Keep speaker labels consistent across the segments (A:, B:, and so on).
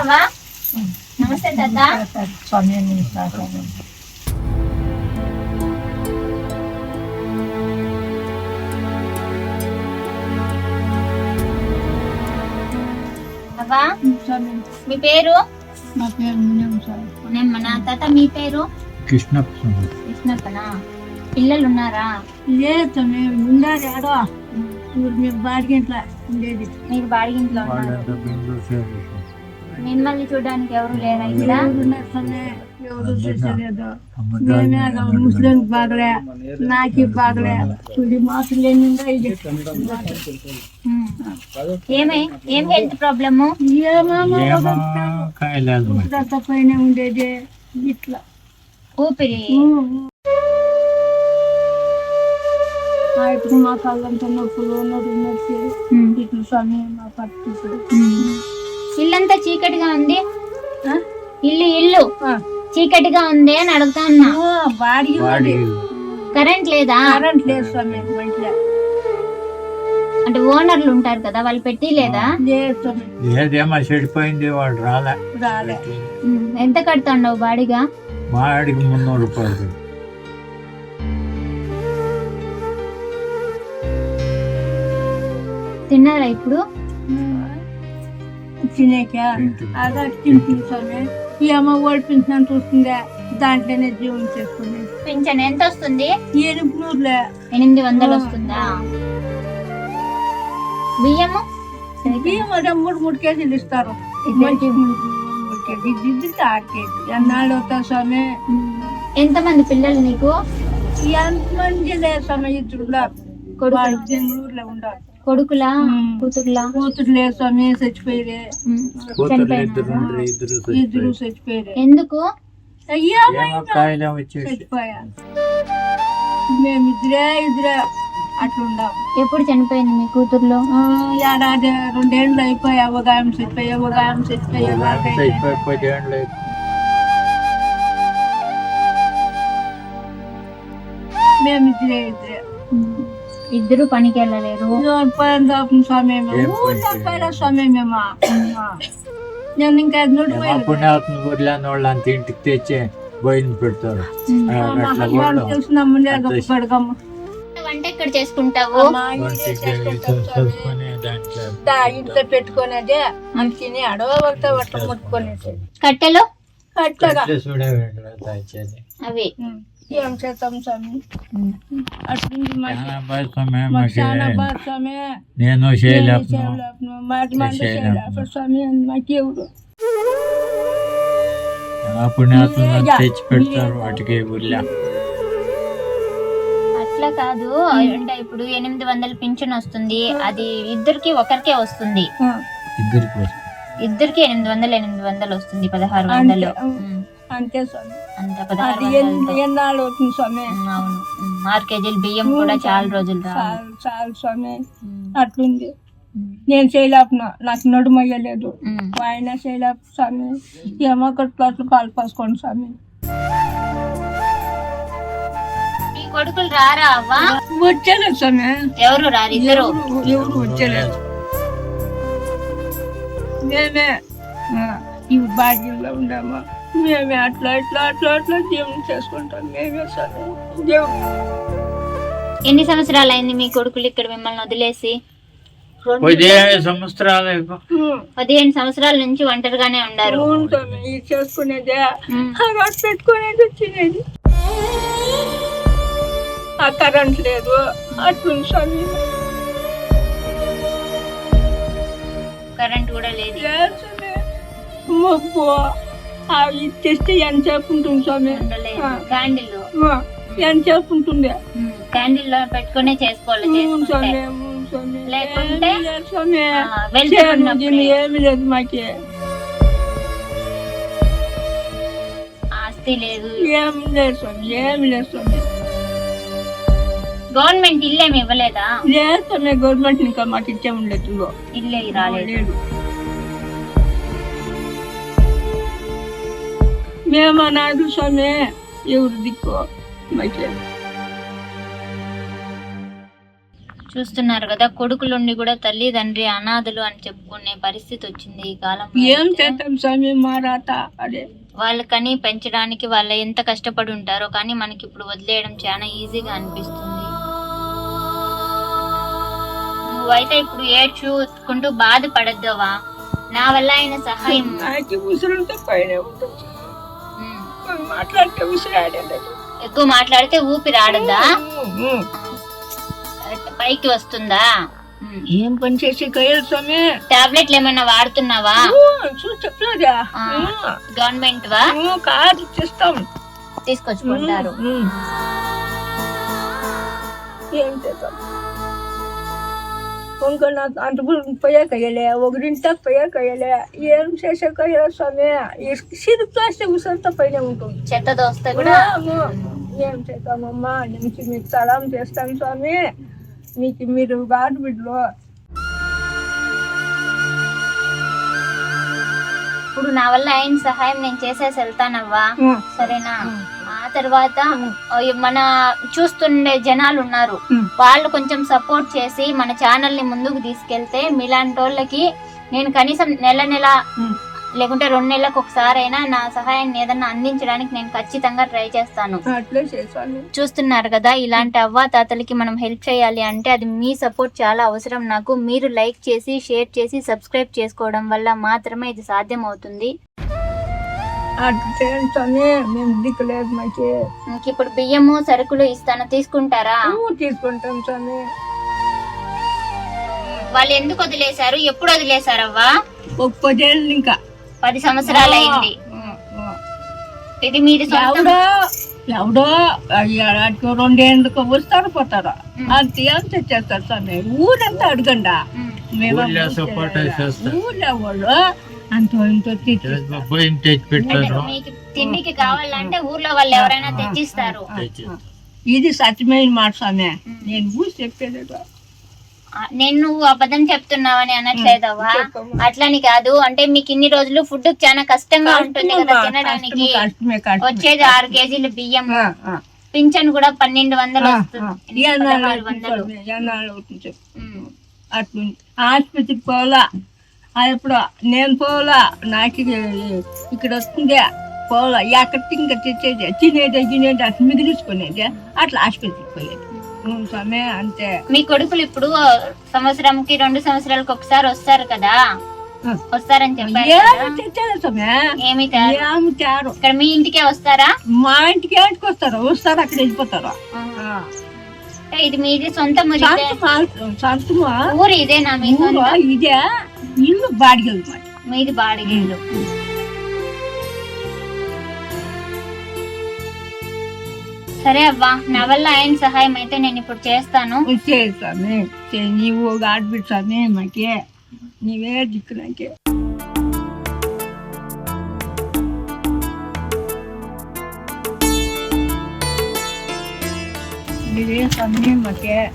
A: నమస్తే అవ్వా నమస్తే తాత.
B: స్వామి.
A: అవ్వా
B: స్వామి
A: మీ పేరు?
B: నా పేరు మునియం స్వామి.
A: నేను మన తాత మీ పేరు?
C: కృష్ణప్ప
A: కృష్ణప్పనా? పిల్లలు ఉన్నారా
B: స్వామి ఉండాలి ఆడో. మేము బాడిగింట్లా ఉండేది.
A: మీరు బాడిగింట్లో ఉన్నారు. మిమ్మల్ని చూడడానికి ఎవరు లేరా ఇక్కడ
B: ఎవరు చూసలేదు
C: అమ్మగారు
B: ముస్లిం బాగలే నాకి బాగలే తుది మాటలు ఏంటంటే ఇది
A: ఉమ్. ఏం హెల్త్ ప్రాబ్లము
B: ఏమేమో పైన ఉండేది ఇట్లా
A: ఊపిరి
B: ఇప్పుడు మా కళ్ళంతా నొప్పులు ఉన్నది నొప్పి
A: ఉమ్.
B: ఇట్లు స్వామి మా పట్టు
A: ఇల్లంతా చీకటిగా ఉంది. ఇల్లు ఇల్లు. చీకటిగా ఉంది అని అడుగుతా ఉన్నా. కరెంట్ లేదా?
B: కరెంట్ లేదు స్వామి
A: అంటే ఓనర్లు ఉంటారు కదా వాళ్ళు పెట్టి లేదా?
B: లేదు స్వామి.
C: ఏదేమో చెడిపోయింది వాడు రాలే.
B: రాలే.
A: ఎంత కడుతుండవు బాడిగా
C: వాడికి మున్నూరు రూపాయలు
A: తిన్నారా ఇప్పుడు?
B: తినేక అదే స్వామి ఈ అమ్మ ఓడిపించిన చూస్తుందా దాంట్లోనే జీవనం చేసుకుంది
A: పింఛన్ ఎంత వస్తుంది?
B: ఎనిమిది నూరులే.
A: ఎనిమిది వందలు వస్తుందా? బియ్యము?
B: బియ్యం అదే మూడు మూడు కేజీలు ఇస్తారు. మంచి మూడు మూడు కేజీ ఇది ఇద్దరికి ఆరు కేజీ. ఎన్నాళ్ళు అవుతా స్వామి?
A: ఎంత మంది పిల్లలు నీకు?
B: ఎంతమంది లేదు స్వామి ఇద్దరులా
A: కొడుకు
B: బెంగళూరులో ఉండాలి.
A: కొడుకులా. కూతురులా?
B: కూతురు లేదు స్వామి చచ్చిపోయిరే.
C: కూతుర్లు ఇద్దరు చచ్చిపోయారు.
A: ఎందుకు?
B: అయ్యా చచ్చిపోయా. మేము ఇద్దరే ఇద్దరే అట్లా ఉండాము
A: ఎప్పుడు చనిపోయింది మీ కూతుర్లో?
B: ఆ, ఏడాది రెండేళ్ళు అయిపోయా ఆమె చచ్చిపోయా ఒక ఆమె చచ్చిపోయా. మేము ఇద్దరే ఇద్దరే.
A: ఇద్దరు పనికి వెళ్ళలేరు.
B: స్వామి మేము. నేను ఇంకా
C: పుణ్యాత్మ వాళ్ళు అంత ఇంటికి తెచ్చి బయలు పెడతారు.
A: వంట ఎక్కడ చేసుకుంటావు?
B: ఇంట్లో పెట్టుకునేదే అడవ ముట్టుకునేది
A: కట్టెలు
B: అట్లాగా
C: కట్టె చూడే వెంటనే దాచేది.
A: అవి.
B: ఏం స్వామి? అట్లుంది
C: స్వామి నేను పుణ్యాత్మ తెచ్చి పెడతారు వాటికి ఊర్లో.
A: అట్లా కాదు అంటే ఇప్పుడు ఎనిమిది వందల పింఛన్ వస్తుంది. అది ఇద్దరికి ఒకరికే వస్తుంది.
C: ఇద్దరికి
A: ఇద్దరికి ఎనిమిది వందలు ఎనిమిది వందలు వస్తుంది పదహారు వందలు.
B: అంతే. స్వామి. అది ఎన్నాళ్ళు అవుతుంది స్వామి?
A: అవును. ఆరు కేజీలు బియ్యం కూడా చాలా రోజులు రావు
B: చాలు చాలు స్వామి. అట్లుంది. నేను చేయలేపున నాకు నడుమయ్యలేదు. ఆయన చేయలేపు స్వామి. ఏమో ఒకటి అట్లా పాలు పోసుకోండి స్వామి.
A: మీ కొడుకులు రారా అవ్వా?
B: వచ్చేలేదు స్వామి.
A: ఎవరు రారు? ఇద్దరు?
B: ఎవరు ఎవరు వచ్చేలేదు. మేమే ఆ, ఈ బాధ్యంలో ఉన్నాము మేమే అట్లా ఇట్లా అట్లా అట్లా జీవనం చేసుకుంటాం. మేమే దేవుడు
A: ఎన్ని సంవత్సరాలు అయింది మీ కొడుకులు ఇక్కడ మిమ్మల్ని వదిలేసి?
C: సంవత్సరాలు.
A: పదిహేను సంవత్సరాల నుంచి ఒంటరిగానే ఉండారు.
B: ఇది చేసుకునేదే. పెట్టుకునేది తినేది. ఆ కరెంట్ లేదు. అట్లుంది స్వామి
A: కరెంట్ కూడా లేదు.
B: మబ్బు తెస్తే ఎంతసేపు ఉంటుంది స్వామి.
A: క్యాండిల్
B: ఎంతసేపు ఉంటుంది
A: క్యాండిల్లో పెట్టుకునే చేసుకోవాలి లేకుంటే?
B: ఏమీ లేదు స్వామి. ఏమీ లేదు మాకి.
A: ఆస్తి లేదు.
B: ఏమి లేదు స్వామి ఏమి లేదు స్వామి.
A: గవర్నమెంట్ ఇల్లేమి ఇవ్వలేదా?
B: లేదు స్వామి గవర్నమెంట్ ఇంకా మాకు ఇచ్చే ఉండలేదు
A: ఇల్లే రాలేదు. చూస్తున్నారు కదా కొడుకులుండి కూడా తల్లిదండ్రి అనాథలు అని చెప్పుకునే పరిస్థితి వచ్చింది ఈ కాలం
B: ఏం చేద్దాం స్వామి మా రాత అదే.
A: వాళ్ళకని పెంచడానికి వాళ్ళు ఎంత కష్టపడి ఉంటారో కానీ మనకి ఇప్పుడు వదిలేయడం చాలా ఈజీగా అనిపిస్తుంది. నువ్వైతే ఇప్పుడు ఏడ్చుకుంటూ బాధపడద్దువా? నా వల్ల అయిన సహాయం
B: ఉసురుంటే పైన ఉంటుంది. మాట్లాడితే
A: ఎక్కువ మాట్లాడితే ఊపిరి ఆడదా? పైకి వస్తుందా.
B: ఏం పని చేసి కయ్యాలి స్వామి?
A: టాబ్లెట్లు ఏమైనా వాడుతున్నావా?
B: చెప్పలేదా.
A: గవర్నమెంట్ వా
B: కాదు చేస్తాం
A: తీసుకొచ్చుకుంటారు.
B: ఏం చేద్దాం ఇంకా నాకు అంతకు పోయే కయ్యలే ఒకరింటికి పోయే కయ్యలే ఏం చేసే కయ్యలే స్వామి సిరుపు చేస్తే ఉసరితో పైన ఉంటుంది
A: చెత్త దోస్తే కూడా
B: ఏం చేద్దామమ్మా నుంచి మీకు సలాం చేస్తాను స్వామి మీకు మీరు బాధ బిడ్డలు
A: ఇప్పుడు నా వల్ల అయిన సహాయం? నేను చేసేసి వెళ్తానవ్వా? సరేనా? తర్వాత మన చూస్తుండే జనాలు ఉన్నారు. వాళ్ళు కొంచెం సపోర్ట్ చేసి మన ఛానల్ని ముందుకు తీసుకెళ్తే మీలాంటి వాళ్ళకి నేను కనీసం నెల నెల. లేకుంటే రెండు నెలలకు ఒకసారి అయినా నా సహాయాన్ని ఏదన్నా అందించడానికి నేను ఖచ్చితంగా ట్రై చేస్తాను. చూస్తున్నారు కదా ఇలాంటి అవ్వ తాతలకి మనం హెల్ప్ చేయాలి అంటే అది మీ సపోర్ట్ చాలా అవసరం. నాకు మీరు లైక్ చేసి షేర్ చేసి సబ్స్క్రైబ్ చేసుకోవడం వల్ల మాత్రమే ఇది సాధ్యం అవుతుంది
B: స్వామి మేము దిక్కులేదు మాకి.
A: ఇంక ఇప్పుడు బియ్యము సరుకులు ఇస్తాను. తీసుకుంటారా?
B: తీసుకుంటాం స్వామి.
A: వాళ్ళు ఎందుకు వదిలేశారు? ఎప్పుడు వదిలేశారవ్వా?
B: ఒక పదేళ్ళు ఇంకా
A: పది సంవత్సరాలు అయింది ఇది మీది సొంతం.
B: ఎవడో ఎవడో అడిగి రెండేళ్ళకి వస్తారు పోతారు అంత ఏం తెచ్చేస్తారు స్వామి. ఊరంతా అడగండా.
C: చేస్తారు.
B: ఊళ్ళో వాళ్ళు
A: తిండికి కావాలంటే ఊర్లో వాళ్ళు ఎవరైనా తెచ్చిస్తారు.
B: ఇది సత్యమైన మాట స్వామి నేను ఊసి చెప్పేది
A: ఆ, నేను నువ్వు అబద్ధం చెప్తున్నావని అనట్లేదవ్వా. అట్లని కాదు. అంటే మీకు ఇన్ని రోజులు ఫుడ్ చాలా కష్టంగా ఉంటుంది కదా తినడానికి. వచ్చేది ఆరు కేజీలు బియ్యం. పింఛన్ కూడా పన్నెండు వందలు వస్తుంది. వందలు.
B: ఆసుపత్రికి పోవాలా? అప్పుడు నేను పోవాలా నాకు ఇక్కడ వస్తుంది పోవాలా ఎక్కడ ఇంకా తెచ్చేది తినేది తినేది అట్లా మిగిలించుకునేది అట్లా ఆసుపత్రికి పోయేది. స్వామి అంతే.
A: మీ కొడుకులు ఇప్పుడు సంవత్సరంకి రెండు సంవత్సరాలకు ఒకసారి వస్తారు కదా. వస్తారని చెప్పారు
B: ఏమి
A: తేరు? ఇక్కడ మీ ఇంటికే వస్తారా?
B: మా ఇంటికి ఏటికి వస్తారు? వస్తారు అక్కడ వెళ్ళిపోతారు.
A: ఇది మీది సొంత ఊరు ఇదేనా మీ
B: ఇదే. ఇల్లు బాడిగలు మాట
A: మీది బాడిగిల్లు సరే అవ్వా నా వల్ల ఆయన సహాయం అయితే నేను ఇప్పుడు చేస్తాను.
B: చేయి. నీవు స్వామి మాకే. నీవే దిక్కు నాకే. మీరే స్వామి మాకే.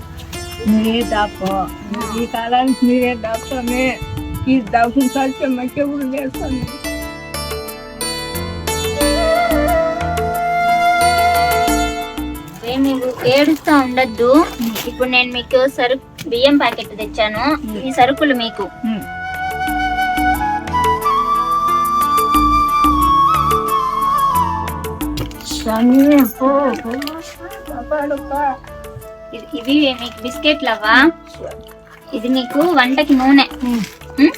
B: మీరే దాపో. ఈ కాలానికి మీరే దాపు స్వామి. ఈ సాధ్యం మాకే
A: ఏడుస్తా ఉండద్దు. ఇప్పుడు నేను మీకు సరుకు బియ్యం ప్యాకెట్ తెచ్చాను. ఈ సరుకులు మీకు. ఇవి మీకు బిస్కెట్లు అవ్వా ఇది మీకు వంటకి నూనె. ఉమ్?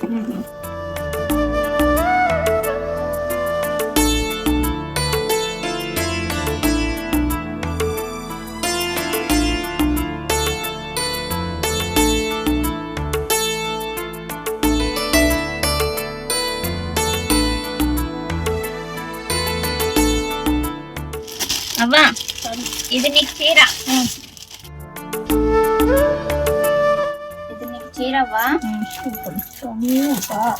A: అవ్వా ఇది నీకు చీర
B: స్వామి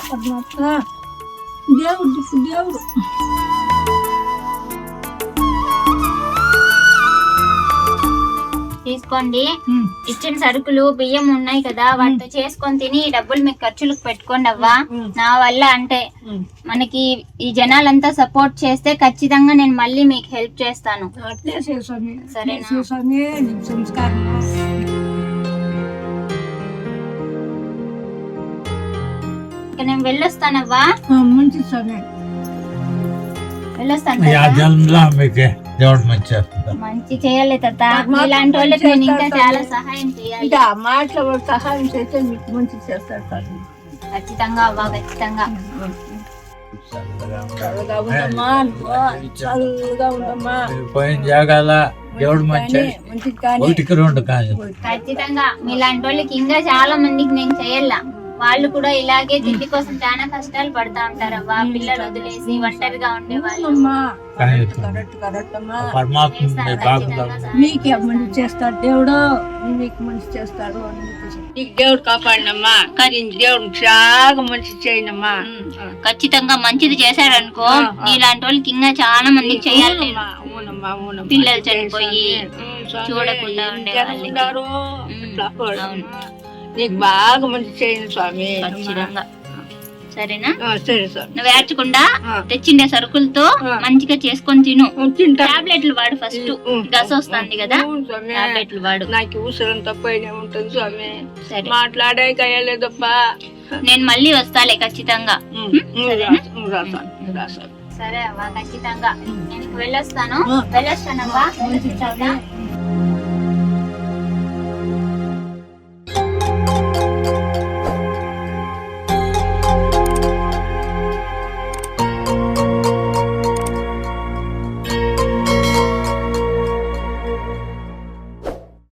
B: పరమాత్మ దేవుడు దేవుడు
A: తీసుకోండి. ఇచ్చిన సరుకులు బియ్యం ఉన్నాయి కదా వాటితో చేసుకొని తిని డబ్బులు మీకు ఖర్చులకు పెట్టుకోండి అవ్వా. నా వల్ల అంటే. మనకి ఈ జనాలంతా సపోర్ట్ చేస్తే ఖచ్చితంగా నేను మళ్ళీ మీకు హెల్ప్ చేస్తాను
B: అట్లే
A: ఇక నేను వెళ్ళొస్తానవ్వా?
B: మంచి స్వామి.
A: వెళ్ళొస్తాను
C: దేవుడు మంచి చేస్తుందా?
A: మంచి చేయాలి తాత. ఇలాంటి వాళ్ళకి నేను ఇంకా. చాలా సహాయం చేయాలి.
B: ఇంకా మాటల వాళ్ళు సహాయం చేస్తే మీకు మంచి చేస్తారు
A: ఖచ్చితంగా అవ్వ ఖచ్చితంగా.
C: పోయిన జాగాల దేవుడు మంచి
B: కానీ మంచిది కానీ.
C: ఒకటికి రెండు కాదు
A: ఖచ్చితంగా. మీలాంటి వాళ్ళకి ఇంకా చాలా మందికి నేను చేయాల? వాళ్ళు కూడా ఇలాగే తిండి కోసం చాలా కష్టాలు పడతా ఉంటారవ్వ. పిల్లలు వదిలేసి ఒంటరిగా ఉండే వాళ్ళు
B: అమ్మా
C: కానీ
B: కరెక్ట్ కరెక్ట్ అమ్మా.
C: పరమాత్మ మీ బాగుందా
B: మీకే మంచి చేస్తాడు దేవుడు. మీకు మంచి నీకు దేవుడు కాపాడినమ్మా. కానీ దేవుడు చాలా మంచి చేయనమ్మా.
A: ఖచ్చితంగా మంచిది
B: ఆ.
A: నీలాంటి వాళ్ళకి ఇంకా చాలా మందికి చేయాలి. పిల్లలు చనిపోయి చూడకుండా
B: ఏం అమ్మా. నీకు బాగా మంచి చేయండి స్వామి.
A: ఖచ్చితంగా. సరేనా?
B: సరే స్వామి
A: నువ్వు ఏడ్చకుండా. తెచ్చిండే సరుకులతో. మంచిగా చేసుకొని తిను. టాబ్లెట్లు వాడు ఫస్ట్. గస వస్తుంది కదా. టాబ్లెట్లు వాడు.
B: నాకు ఊసరం తప్పైనా ఉంటుంది స్వామి.
A: సరే.
B: మాట్లాడే కయ్యలేదప్పా
A: నేను మళ్ళీ వస్తాలే ఖచ్చితంగా. సరే అవ్వ ఖచ్చితంగా. నేను వెళ్ళొస్తాను.
B: స్వామి.